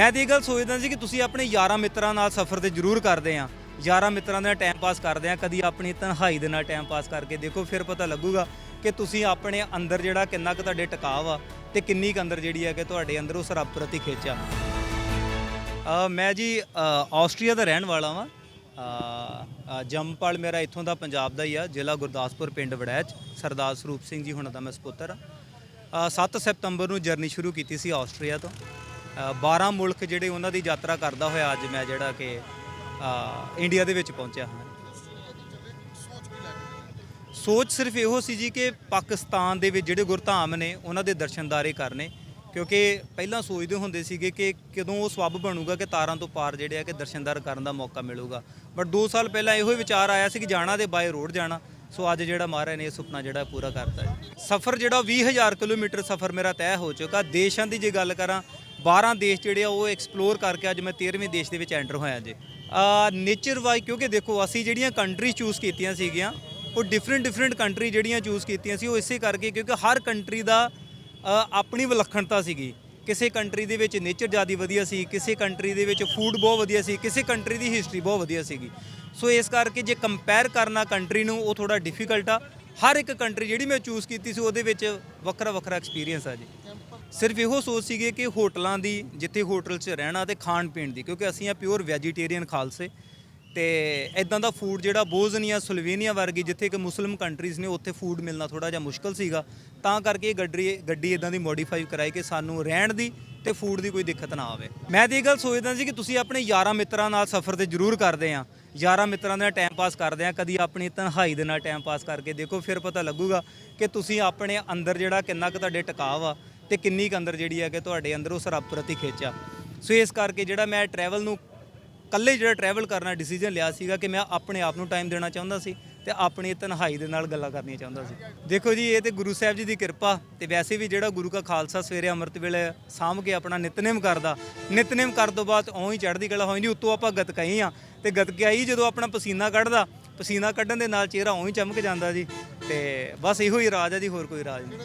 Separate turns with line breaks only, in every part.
ਮੈਂ ਤਾਂ ਇਹ ਗੱਲ ਸੋਚਦਾ ਸੀ ਕਿ ਤੁਸੀਂ ਆਪਣੇ ਯਾਰਾਂ ਮਿੱਤਰਾਂ ਨਾਲ ਸਫ਼ਰ ਤੇ ਜ਼ਰੂਰ ਕਰਦੇ ਆ। ਯਾਰਾਂ ਮਿੱਤਰਾਂ ਨਾਲ ਟਾਈਮ ਪਾਸ ਕਰਦੇ ਆ। ਕਦੀ ਆਪਣੀ ਤਨਹਾਈ ਦੇ ਨਾਲ ਟਾਈਮ ਪਾਸ ਕਰਕੇ ਦੇਖੋ ਫਿਰ ਪਤਾ ਲੱਗੂਗਾ ਕਿ ਤੁਸੀਂ ਆਪਣੇ ਅੰਦਰ ਜਿਹੜਾ ਕਿੰਨਾ ਕੁ ਤੁਹਾਡੇ ਟਿਕਾਵ ਆ ਤੇ ਕਿੰਨੀ ਕੁ ਅੰਦਰ ਜਿਹੜੀ ਹੈ ਕਿ ਤੁਹਾਡੇ ਅੰਦਰ ਉਸ ਰੱਬ ਪ੍ਰਤੀ ਖਿੱਚ ਆ। ਅ, ਮੈਂ ਜੀ ਅ, ਆਸਟਰੀਆ ਦਾ ਰਹਿਣ ਵਾਲਾ ਵਾਂ। ਅ, ਅ, ਜੰਮਪਲ ਮੇਰਾ ਇੱਥੋਂ ਦਾ ਪੰਜਾਬ ਦਾ ਹੀ ਆ। ਜ਼ਿਲ੍ਹਾ ਗੁਰਦਾਸਪੁਰ ਪਿੰਡ ਵੜੈਚ। ਸਰਦਾਰ ਸਰੂਪ ਸਿੰਘ ਜੀ ਹੁਣ ਦਾ ਮੈਂ ਸਪੁੱਤਰ ਆ। 7 ਸਤੰਬਰ ਨੂੰ ਜਰਨੀ ਸ਼ੁਰੂ ਕੀਤੀ ਸੀ ਆਸਟਰੀਆ ਤੋਂ। 12 ਮੁਲਕ ਜਿਹੜੇ ਉਹਨਾਂ ਦੀ ਯਾਤਰਾ ਕਰਦਾ ਹੋਇਆ ਅੱਜ ਮੈਂ ਜਿਹੜਾ ਕਿ ਇੰਡੀਆ ਦੇ ਵਿੱਚ ਪਹੁੰਚਿਆ ਹਾਂ। ਸੋਚ ਸਿਰਫ ਇਹੋ ਸੀ ਜੀ ਕਿ ਪਾਕਿਸਤਾਨ ਦੇ ਵਿੱਚ ਜਿਹੜੇ ਗੁਰਧਾਮ ਨੇ, ਉਹਨਾਂ ਦੇ ਦਰਸ਼ਨਦਾਰੇ ਕਰਨੇ। ਕਿਉਂਕਿ ਪਹਿਲਾਂ ਸੋਚਦੇ ਹੁੰਦੇ ਸੀਗੇ ਕਿ ਕਦੋਂ ਉਹ ਸਵੱਬ ਬਣੂਗਾ ਕਿ ਤਾਰਾਂ ਤੋਂ ਪਾਰ ਜਿਹੜੇ ਆ ਕਿ ਦਰਸ਼ਨਦਾਰ ਕਰਨ ਦਾ ਮੌਕਾ ਮਿਲੂਗਾ। ਬਟ 2 ਸਾਲ ਪਹਿਲਾਂ ਇਹੋ ਹੀ ਵਿਚਾਰ ਆਇਆ ਸੀ ਕਿ ਜਾਣਾ ਤੇ ਬਾਏ ਰੋਡ ਜਾਣਾ। ਸੋ ਅੱਜ ਜਿਹੜਾ ਮਹਾਰਾਜ ਨੇ ਇਹ ਸੁਪਨਾ ਜਿਹੜਾ ਪੂਰਾ ਕਰਤਾ ਹੈ। ਸਫ਼ਰ ਜਿਹੜਾ 20000 ਕਿਲੋਮੀਟਰ ਸਫ਼ਰ ਮੇਰਾ ਤੈਅ ਹੋ ਚੁੱਕਾ। ਦੇਸ਼ਾਂ ਦੀ ਜੇ ਗੱਲ ਕਰਾਂ 12 ਦੇਸ਼ ਜਿਹੜੇ ਆ ਉਹ ਐਕਸਪਲੋਰ ਕਰਕੇ ਅੱਜ ਮੈਂ 13ਵੇਂ ਦੇਸ਼ ਦੇ ਵਿੱਚ ਐਂਟਰ ਹੋਇਆ ਜੀ। ਨੇਚਰ ਵਾਈ ਕਿਉਂਕਿ ਦੇਖੋ, ਅਸੀਂ ਜਿਹੜੀਆਂ ਕੰਟਰੀ ਚੂਜ਼ ਕੀਤੀਆਂ ਸੀਗੀਆਂ, ਉਹ ਡਿਫਰੈਂਟ ਡਿਫਰੈਂਟ ਕੰਟਰੀ ਜਿਹੜੀਆਂ ਚੂਜ਼ ਕੀਤੀਆਂ ਸੀ, ਉਹ ਇਸੇ ਕਰਕੇ ਕਿਉਂਕਿ ਹਰ ਕੰਟਰੀ ਦਾ ਆਪਣੀ ਵਿਲੱਖਣਤਾ ਸੀਗੀ। ਕਿਸੇ ਕੰਟਰੀ ਦੇ ਵਿੱਚ ਨੇਚਰ ਜ਼ਿਆਦਾ ਵਧੀਆ ਸੀ, ਕਿਸੇ ਕੰਟਰੀ ਦੇ ਵਿੱਚ ਫੂਡ ਬਹੁਤ ਵਧੀਆ ਸੀ, ਕਿਸੇ ਕੰਟਰੀ ਦੀ ਹਿਸਟਰੀ ਬਹੁਤ ਵਧੀਆ ਸੀਗੀ। ਸੋ ਇਸ ਕਰਕੇ ਜੇ ਕੰਪੇਅਰ ਕਰਨਾ ਕੰਟਰੀ ਨੂੰ, ਉਹ ਥੋੜਾ ਡਿਫਿਕਲਟ ਆ। ਹਰ ਇੱਕ ਕੰਟਰੀ ਜਿਹੜੀ ਮੈਂ ਚੂਜ਼ ਕੀਤੀ ਸੀ, ਉਹਦੇ ਵਿੱਚ ਵੱਖਰਾ ਵੱਖਰਾ ਐਕਸਪੀਰੀਅੰਸ ਆ ਜੀ। ਸਿਰਫ ਇਹੋ ਸੋਚ ਸੀਗੇ ਕਿ ਹੋਟਲਾਂ ਦੀ, ਜਿੱਥੇ ਹੋਟਲ 'ਚ ਰਹਿਣਾ ਤੇ ਖਾਣ ਪੀਣ ਦੀ, ਕਿਉਂਕਿ ਅਸੀਂ ਆ ਪਿਓਰ ਵੈਜੀਟੇਰੀਅਨ ਖਾਲਸੇ। ਤੇ ਇਦਾਂ ਦਾ ਫੂਡ ਜਿਹੜਾ ਬੋਜ਼ਨੀਆ, ਸਲੋਵੇਨੀਆ ਵਰਗੀ ਜਿੱਥੇ ਕਿ ਮੁਸਲਿਮ ਕੰਟਰੀਜ਼ ਨੇ, ਉੱਥੇ ਫੂਡ ਮਿਲਣਾ ਥੋੜਾ ਜਿਹਾ ਮੁਸ਼ਕਲ ਸੀਗਾ। ਤਾਂ ਕਰਕੇ ਇਹ ਗੱਡੀ ਗੱਡੀ ਇਦਾਂ ਦੀ ਮੋਡੀਫਾਈ ਕਰਾਈ ਕਿ ਸਾਨੂੰ ਰਹਿਣ ਦੀ ਤੇ ਫੂਡ ਦੀ ਕੋਈ ਦਿੱਕਤ ਨਾ ਆਵੇ। ਮੈਂ ਤਾਂ ਇਹ ਗੱਲ ਸੋਚਦਾ ਸੀ ਕਿ ਤੁਸੀਂ ਆਪਣੇ ਯਾਰਾਂ ਮਿੱਤਰਾਂ ਨਾਲ ਸਫ਼ਰ ਤੇ ਜ਼ਰੂਰ ਕਰਦੇ ਆ। ਯਾਰਾਂ ਮਿੱਤਰਾਂ ਦੇ ਨਾਲ ਟਾਈਮ ਪਾਸ ਕਰਦੇ ਆ, ਕਦੀ ਆਪਣੀ ਤਨਹਾਈ ਦੇ ਨਾਲ ਟਾਈਮ ਪਾਸ ਕਰਕੇ ਦੇਖੋ, ਫਿਰ ਪਤਾ ਲੱਗੂਗਾ ਕਿ ਤੁਸੀਂ ਆਪਣੇ ਅੰਦਰ ਜਿਹੜਾ ਕਿੰਨਾ ਕੁ ਤੁਹਾਡੇ ਟਿਕਾਵ ਆ ਤੇ ਕਿੰਨੀ ਕੁ ਅੰਦਰ ਜਿਹੜੀ ਹੈ ਕਿ ਤੁਹਾਡੇ ਅੰਦਰ ਉਸ ਰੱਬ ਪ੍ਰਤੀ ਖਿੱਚ ਸੋ ਇਸ ਕਰਕੇ ਜਿਹੜਾ ਮੈਂ ਟਰੈਵਲ ਨੂੰ ਕੱਲੇ ਜਿਹੜਾ ਟਰੈਵਲ ਕਰਨਾ ਡਿਸੀਜਨ ਲਿਆ ਸੀਗਾ ਕਿ ਮੈਂ ਆਪਣੇ ਆਪ ਨੂੰ ਟਾਈਮ ਦੇਣਾ ਚਾਹੁੰਦਾ ਸੀ ਤੇ ਆਪਣੀ ਤਨਹਾਈ ਦੇ ਨਾਲ ਗੱਲਾਂ ਕਰਨੀਆਂ ਚਾਹੁੰਦਾ ਸੀ। ਦੇਖੋ ਜੀ, ਇਹ ਤੇ ਗੁਰੂ ਸਾਹਿਬ ਜੀ ਦੀ ਕਿਰਪਾ ਤੇ ਵੈਸੇ ਵੀ ਜਿਹੜਾ ਗੁਰੂ ਕਾ ਖਾਲਸਾ ਸਵੇਰੇ ਅੰਮ੍ਰਿਤ ਵੇਲੇ ਸਾਂਭ ਕੇ ਆਪਣਾ ਨਿਤਨੇਮ ਕਰਦਾ, ਨਿਤਨੇਮ ਕਰਨ ਤੋਂ ਬਾਅਦ ਉਹੀ ਚੜ੍ਹਦੀ ਕਲਾ ਹੋ ਜਾਂਦੀ ਉੱਤੋਂ ਆਪਾਂ ਗਤਕਾਈ ਆ ਤੇ ਗਤਕਾਈ ਜਦੋਂ ਆਪਣਾ ਪਸੀਨਾ ਕੱਢਦਾ, ਪਸੀਨਾ ਕੱਢਣ ਦੇ ਨਾਲ ਚਿਹਰਾ ਉਹੀ ਚਮਕ ਜਾਂਦਾ ਜੀ ਤੇ ਬਸ ਇਹੋ ਹੀ ਰਾਜ ਹੈ ਜੀ, ਹੋਰ ਕੋਈ ਰਾਜ ਨਹੀਂ।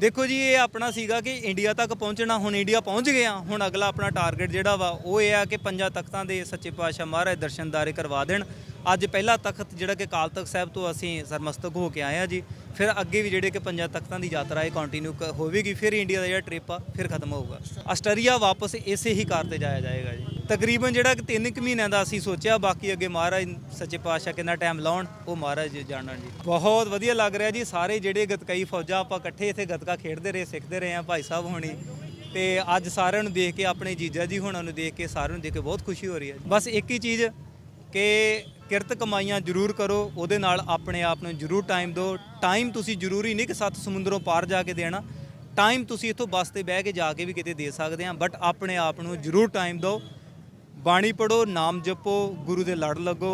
ਦੇਖੋ ਜੀ, ਇਹ ਆਪਣਾ ਸੀਗਾ ਕਿ ਇੰਡੀਆ ਤੱਕ ਪਹੁੰਚਣਾ, ਹੁਣ ਇੰਡੀਆ ਪਹੁੰਚ ਗਿਆ। ਹੁਣ ਅਗਲਾ ਆਪਣਾ ਟਾਰਗੇਟ ਜਿਹੜਾ ਵਾ, ਉਹ ਇਹ ਆ ਕਿ ਪੰਜਾਂ ਤਖਤਾਂ ਦੇ ਸੱਚੇ ਪਾਤਸ਼ਾਹ ਮਹਾਰਾਜ ਦਰਸ਼ਨਦਾਰੇ ਕਰਵਾ ਦੇਣ। ਅੱਜ ਪਹਿਲਾ ਤਖਤ ਜਿਹੜਾ ਕਿ ਕਾਲ ਤਖਤ ਸਾਹਿਬ ਤੋਂ ਅਸੀਂ ਸਰਮਸਤਕ ਹੋ ਕੇ ਆਏ ਆ ਜੀ। ਫਿਰ ਅੱਗੇ ਵੀ ਜਿਹੜੇ ਕਿ ਪੰਜਾਂ ਤਖਤਾਂ ਦੀ ਯਾਤਰਾ ਇਹ ਕੰਟੀਨਿਊ ਹੋਵੇਗੀ, ਫਿਰ ਇੰਡੀਆ ਦਾ ਜਿਹੜਾ ਟ੍ਰਿਪ ਆ, ਫਿਰ ਖਤਮ ਹੋਊਗਾ। ਆਸਟਰੀਆ ਵਾਪਸ ਇਸੇ ਹੀ ਕਾਰ ਤੇ ਜਾਇਆ ਜਾਏਗਾ ਜੀ। ਤਕਰੀਬਨ ਜਿਹੜਾ ਕਿ 3 ਕੁ ਮਹੀਨਿਆਂ ਦਾ ਅਸੀਂ ਸੋਚਿਆ, ਬਾਕੀ ਅੱਗੇ ਮਹਾਰਾਜ, ਸੱਚੇ ਪਾਤਸ਼ਾਹ ਕਿੰਨਾ ਟਾਈਮ ਲਾਉਣ, ਉਹ ਮਹਾਰਾਜ ਜਾਣਨ ਜੀ। ਬਹੁਤ ਵਧੀਆ ਲੱਗ ਰਿਹਾ ਜੀ, ਸਾਰੇ ਜਿਹੜੇ ਗਤਕਾਈ ਫੌਜਾਂ, ਆਪਾਂ ਇਕੱਠੇ ਇੱਥੇ ਗਤਕਾ ਖੇਡਦੇ ਰਹੇ, ਸਿੱਖਦੇ ਰਹੇ ਆ ਭਾਈ ਸਾਹਿਬ ਹੋਣੀ। ਤੇ ਅੱਜ ਸਾਰਿਆਂ ਨੂੰ ਦੇਖ ਕੇ, ਆਪਣੇ ਜੀਜਾ ਜੀ ਹੁਣਾਂ ਨੂੰ ਦੇਖ ਕੇ, ਸਾਰਿਆਂ ਨੂੰ ਦੇਖ ਕੇ ਬਹੁਤ ਖੁਸ਼ੀ ਹੋ ਰਹੀ ਹੈ ਬਸ ਇੱਕ ਹੀ ਚੀਜ਼ ਕਿ ਕਿਰਤ ਕਮਾਈਆਂ ਜ਼ਰੂਰ ਕਰੋ, ਉਹਦੇ ਨਾਲ ਆਪਣੇ ਆਪ ਨੂੰ ਜ਼ਰੂਰ ਟਾਈਮ ਦਿਓ। ਟਾਈਮ ਤੁਸੀਂ ਜ਼ਰੂਰੀ ਨਹੀਂ ਕਿ ਸੱਤ ਸਮੁੰਦਰੋਂ ਪਾਰ ਜਾ ਕੇ ਦੇਣਾ। ਟਾਈਮ ਤੁਸੀਂ ਇੱਥੋਂ ਬੱਸ ਤੇ ਬਹਿ ਕੇ ਜਾ ਕੇ ਵੀ ਕਿਤੇ ਦੇ ਸਕਦੇ ਆ ਬਟ ਆਪਣੇ ਆਪ ਨੂੰ ਜ਼ਰੂਰ ਟਾਈਮ ਦਿਓ। ਬਾਣੀ ਪੜੋ ਨਾਮ ਜਪੋ ਗੁਰੂ ਦੇ ਲੜ ਲੱਗੋ